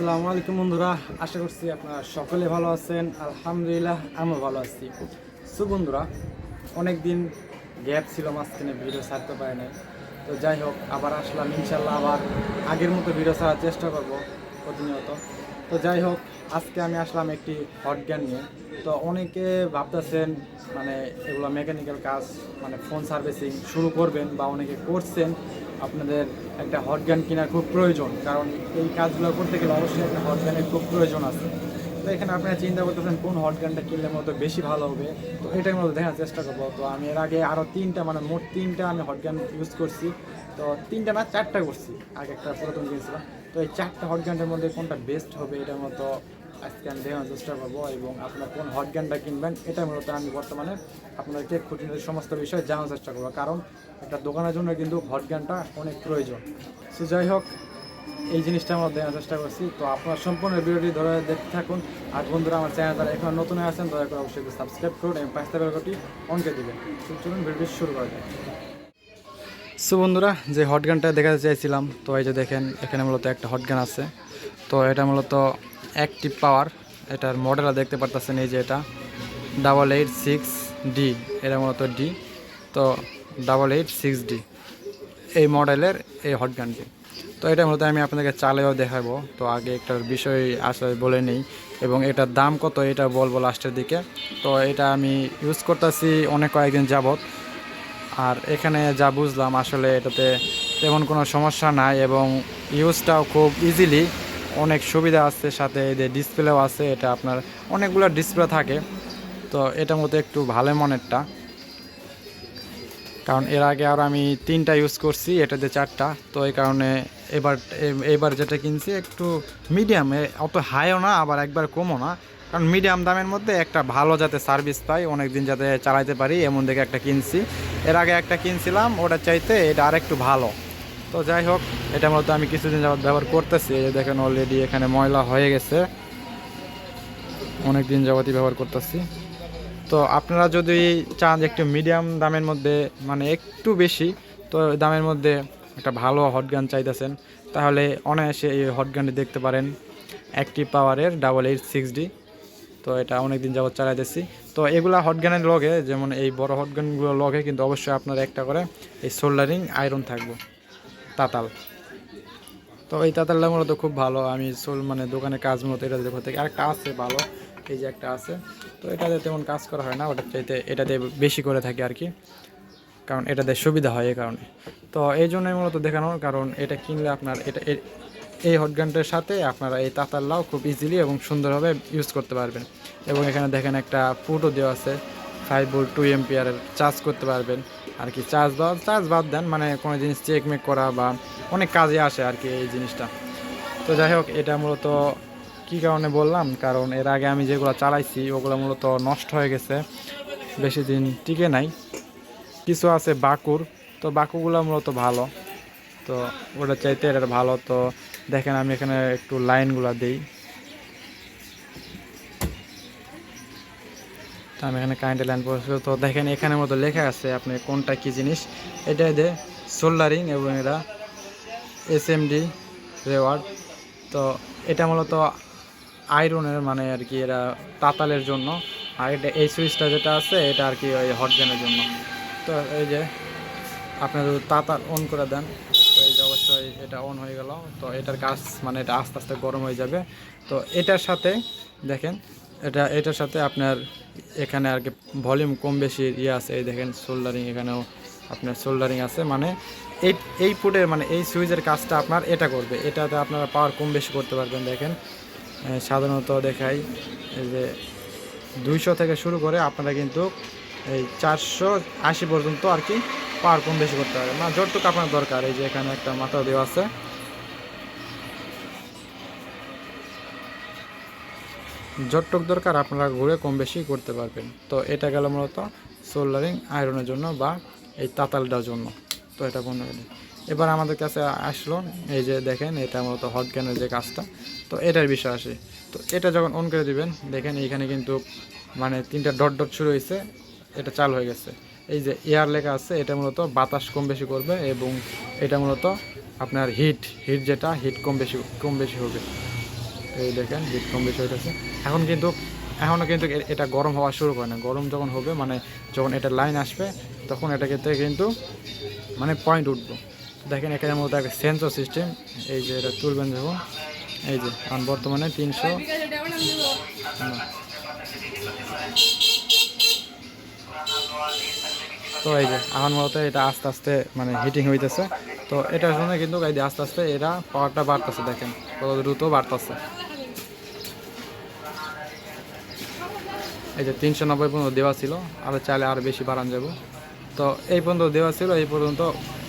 আসসালামু আলাইকুম বন্ধুরা, আশা করছি আপনারা সকলে ভালো আছেন। আলহামদুলিল্লাহ, আমিও ভালো আছি। সো বন্ধুরা অনেক দিন গ্যাপ ছিল, মাঝখানে ভিডিও ছাড়তে পারে নাই। তো যাই হোক, আবার আসলাম ইনশাল্লাহ আবার আগের মতো ভিডিও ছাড়ার চেষ্টা করব প্রতিনিয়ত। তো যাই হোক, আজকে আমি আসলাম একটি হট গ্যান নিয়ে। তো অনেকে ভাবতেছেন মানে এগুলো মেকানিক্যাল কাজ মানে ফোন সার্ভিসিং শুরু করবেন বা অনেকে করছেন, আপনাদের একটা হট গান কেনার খুব প্রয়োজন। কারণ এই কাজগুলো করতে গেলে অবশ্যই একটা হট গানের খুব প্রয়োজন আছে। তো এখানে আপনারা চিন্তা করতেছেন, কোন হট গানটা কিনলে মতো বেশি ভালো হবে? তো এটার মধ্যে দেখার চেষ্টা করব। তো আমি এর আগে আরও তিনটা মানে মোট তিনটা আমি হট গান ইউজ করছি। তো তিনটা না, চারটা করছি। আগে একটা পুরাতন কিনেছিলাম। তো এই চারটা হট গানটার মধ্যে কোনটা বেস্ট হবে, এটার মতো আজকে দেখানোর চেষ্টা করব এবং আপনার কোন হট গানটা কিনবেন এটা মূলত আমি বর্তমানে আপনাদেরকে খুঁটিনাটি সমস্ত বিষয়ে জানার চেষ্টা করব। কারণ একটা দোকানের জন্য কিন্তু হট গানটা অনেক প্রয়োজন। সো যাই হোক, এই জিনিসটা আমরা দেওয়ার চেষ্টা করছি। তো আপনার সম্পূর্ণ ভিডিওটি ধরে দেখতে থাকুন। আর বন্ধুরা, আমার চ্যানেল যারা এখন নতুন আছেন, দয়া করে অবশ্যই সাবস্ক্রাইব করুন এবং পাঁচটা বেলকটি অনকে দিবেন। তো চলুন ভিডিওটি শুরু করা যায় সো বন্ধুরা, যে হট গানটা দেখাতে চাইছিলাম, তো এই যে দেখেন, এখানে মূলত একটা হট গান আছে। তো এটা মূলত অ্যাক্টিভ পাওয়ার এটার মডেলটা দেখতে পারতেছেন এই যে এটা ডাবল এইট সিক্স ডি এটা মূলত ডি তো ডাবল এইট সিক্স ডি এই মডেলের এই হট গানটি তো এটা মূলত আমি আপনাদেরকে চালেও দেখাবো, তো আগে একটার বিষয় আসলে বলে নেই, এবং এটার দাম কত এটা বলব লাস্টের দিকে। তো এটা আমি ইউজ করতেছি অনেক কয়েকদিন যাবত আর এখানে যা বুঝলাম আসলে এটাতে তেমন কোনো সমস্যা নাই, এবং ইউজটাও খুব ইজিলি অনেক সুবিধা আছে, সাথে এই যে ডিসপ্লেও আছে, এটা আপনার অনেকগুলো ডিসপ্লে থাকে। তো এটার মতো একটু ভালো মনেরটা। কারণ এর আগে আর আমি তিনটা ইউজ করছি এটাতে চারটা। তো এই কারণে এবার এবার যেটা কিনছি একটু মিডিয়াম অত হাইও না, আবার একবার কমও না। কারণ মিডিয়াম দামের মধ্যে একটা ভালো যাতে সার্ভিস পাই অনেক দিন যাতে চালাইতে পারি, এমন দেখে একটা কিনছি। এর আগে একটা কিনছিলাম ওটা চাইতে এটা আরেকটু ভালো। তো যাই হোক, এটা মূলত আমি কিছুদিন যাবত ব্যবহার করতেছি। দেখেন অলরেডি এখানে ময়লা হয়ে গেছে। অনেক দিন যাবতই ব্যবহার করতেছি। তো আপনারা যদি চান যে একটু মিডিয়াম দামের মধ্যে মানে একটু বেশি, তো দামের মধ্যে একটা ভালো হট গান চাইতেছেন, তাহলে অনায়াসে এই হট গানটি দেখতে পারেন। অ্যাক্টিভ পাওয়ারের ডাবল এইট সিক্স ডি তো এটা অনেক দিন যাবত চালাইতেছি। তো এগুলা হট গানের লগে, যেমন এই বড় হট গানগুলোর লগে কিন্তু অবশ্যই আপনার একটা করে এই সোল্ডারিং আয়রন থাকব। তাতাল। তো এই তাতালটা মূলত খুব ভালো। আমি চুল মানে দোকানে কাজ মতো এটা দেখো থেকে আরেকটা আছে ভালো, এই যে একটা আছে। তো এটাতে তেমন কাজ করা হয় না, ওটার চাইতে এটাতে বেশি করে থাকে আর কি। কারণ এটাতে সুবিধা হয় এই কারণে। তো এই জন্যই মূলত দেখানোর কারণ এটা কিনলে আপনার এটা এই হটগানটার সাথে আপনারা এই তাতাল্লাও খুব ইজিলি এবং সুন্দরভাবে ইউজ করতে পারবেন। এবং এখানে দেখেন একটা পুটও দেওয়া আছে ফাইভ ভোল্ট টু এমপিয়ারের চার্জ করতে পারবেন। আর কি চার্জ বাদ চার্জ বাদ দেন মানে কোনো জিনিস চেক মেক করা বা অনেক কাজে আসে আর কি এই জিনিসটা। তো যাই হোক, এটা মূলত কি কারণে বললাম? কারণ এর আগে আমি যেগুলো চালাইছি, ওগুলো মূলত নষ্ট হয়ে গেছে, বেশি দিন টিকে নাই। কিছু আছে বাকুর, তো বাকুগুলো মূলত ভালো। তো ওটা চাইতে এটা ভালো। তো দেখেন আমি এখানে একটু লাইনগুলো দিই। তো আমি এখানে কারেন্টের লাইন পড়েছি তো দেখেন এখানের মতো লেখা আছে আপনি কোনটা কি জিনিস। এটা দে সোল্ডারিং এবং এটা এস এম ডি রেওয়ার্ড তো এটা মূলত আয়রনের মানে আর কি এরা তাতালের জন্য। আর এটা এই সুইচটা যেটা আছে, এটা আর কি ওই হটজেনের জন্য। তো এই যে আপনার যদি তাতাল অন করে দেন, তো এই যে অবশ্যই এটা অন হয়ে গেল। তো এটার কাজ মানে এটা আস্তে আস্তে গরম হয়ে যাবে। তো এটার সাথে দেখেন এটা, এটার সাথে আপনার এখানে আর কি ভলিউম কম বেশি ইয়ে আছে, এই দেখেন সোল্ডারিং এখানেও আপনার সোল্ডারিং আছে মানে এই এই ফুটের মানে এই সুইচের কাজটা আপনার এটা করবে, এটাতে আপনারা পাওয়ার কম বেশি করতে পারবেন, দেখেন। সাধারণত দেখাই যে দুইশো থেকে শুরু করে আপনারা কিন্তু এই চারশো আশি পর্যন্ত আর কি পাওয়ার কম বেশি করতে পারবেন না যতটুকু আপনার দরকার, এই যে এখানে একটা মাথা দেওয়া আছে। যতটুক দরকার আপনারা ঘুরে কম বেশি করতে পারবেন। তো এটা গেল মূলত সোল্ডারিং আয়রনের জন্য বা এই তাতালটার জন্য। তো এটা বন্ধ করে। এবার আমাদের কাছে আসলো, এই যে দেখেন, এটা মূলত হট গ্যানের যে কাজটা। তো এটার বিষয় আসে। তো এটা যখন অন করে দিবেন, দেখেন এইখানে কিন্তু মানে তিনটা ডট ডট শুরু হয়েছে এটা চালু হয়ে গেছে। এই যে এয়ার লেখা আছে, এটা মূলত বাতাস কম বেশি করবে এবং এটা মূলত আপনার হিট হিট যেটা, হিট কম বেশি কম বেশি হবে। এই দেখেন হিট কম বেশি হইতেছে। এখন কিন্তু এখনও কিন্তু এটা গরম হওয়া শুরু করে না। গরম যখন হবে মানে যখন এটা লাইন আসবে, তখন এটা ক্ষেত্রে কিন্তু মানে পয়েন্ট উঠবো। দেখেন এখানের মধ্যে একটা সেন্সর সিস্টেম এই যে এটা তুলবেন যখন এই যে, এখন বর্তমানে তিনশো তো এই যে, এখন মূলত এটা আস্তে আস্তে মানে হিটিং হইতেছে। তো এটার জন্য কিন্তু যে আস্তে আস্তে এরা পাওয়ারটা বাড়তেছে দেখেন, কত দ্রুত বাড়তেছে। এই যে তিনশো নব্বই পর্যন্ত দেওয়া ছিল আরও চাইলে আরও বেশি বাড়ান যাব। তো এই পর্যন্ত দেওয়া ছিল, এই পর্যন্ত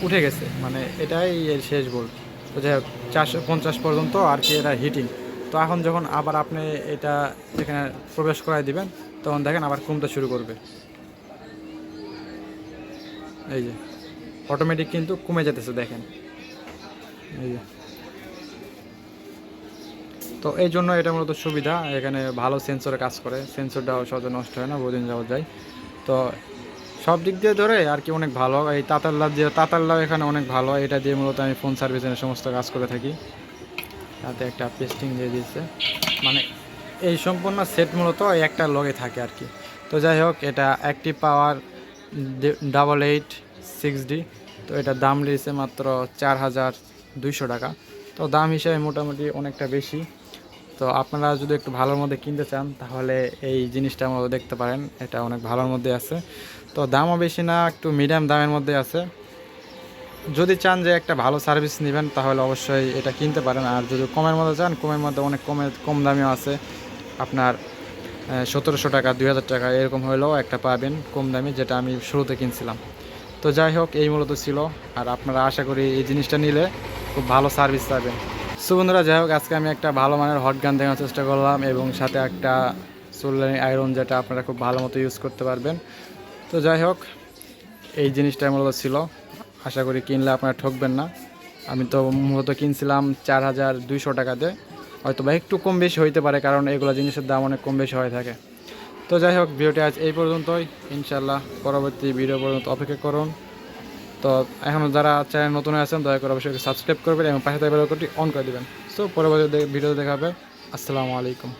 উঠে গেছে মানে এটাই এর শেষ বল তো যাই হোক, চারশো পঞ্চাশ পর্যন্ত আর কি এটা হিটিং তো এখন যখন আবার আপনি এটা এখানে প্রবেশ করাই দিবেন, তখন দেখেন আবার কমতে শুরু করবে। এই যে। অটোমেটিক কিন্তু কমে যেতেছে দেখেন। তো এই জন্য এটা মূলত সুবিধা এখানে ভালো সেন্সরে কাজ করে। সেন্সরটাও সহজে নষ্ট হয় না বহুদিন যাওয়া যায়। তো সব দিক দিয়ে ধরে আর কি অনেক ভালো। এই তাতাল্লা দিয়ে তাতাল্লাও এখানে অনেক ভালো। এটা দিয়ে মূলত আমি ফোন সার্ভিসের সমস্ত কাজ করে থাকি। তাতে একটা পেস্টিং দিয়ে দিয়েছে। মানে এই সম্পূর্ণ সেট মূলত একটা লগে থাকে আর কি। তো যাই হোক এটা active power double eight six D তো এটার দাম রয়েছে মাত্র চার হাজার দুইশো টাকা। তো দাম হিসাবে মোটামুটি অনেকটা বেশি। তো আপনারা যদি একটু ভালোর মধ্যে কিনতে চান, তাহলে এই জিনিসটা আমরা দেখতে পারেন। এটা অনেক ভালোর মধ্যে আছে। তো দামও বেশি না, একটু মিডিয়াম দামের মধ্যে আছে। যদি চান যে একটা ভালো সার্ভিস নেবেন, তাহলে অবশ্যই এটা কিনতে পারেন। আর যদি কমের মধ্যে চান, কমের মধ্যে অনেক কমে, কম দামেও আছে। আপনার সতেরোশো টাকা, দুই হাজার টাকা, এরকম হলেও একটা পাবেন কম দামি, যেটা আমি শুরুতে কিনছিলাম। তো যাই হোক, এই মূলত ছিল। আর আপনারা আশা করি এই জিনিসটা নিলে খুব ভালো সার্ভিস পাবেন। সো বন্ধুরা, যাই হোক, আজকে আমি একটা ভালো মানের হট গান দেখার চেষ্টা করলাম এবং সাথে একটা সোলার আয়রন যেটা আপনারা খুব ভালো মতো ইউজ করতে পারবেন। তো যাই হোক, এই জিনিসটা মূলত ছিল। আশা করি কিনলে আপনারা ঠকবেন না। আমি তো মূলত কিনছিলাম চার হাজার দুইশো টাকাতে। হয়তো বা একটু কম বেশি হইতে পারে, কারণ এগুলো জিনিসের দাম অনেক কম বেশি হয়ে থাকে। তো যাই হোক, ভিডিওটি আজ এই পর্যন্তই। ইনশাল্লাহ পরবর্তী ভিডিও পর্যন্ত অপেক্ষা করুন। তো এখন যারা চ্যানেল নতুন আছেন, দয়া করে অবশ্যই সাবস্ক্রাইব করবেন এবং পাশে থাকা অন করে দেবেন। সো পরবর্তী ভিডিও দেখাবে আসসালামু আলাইকুম।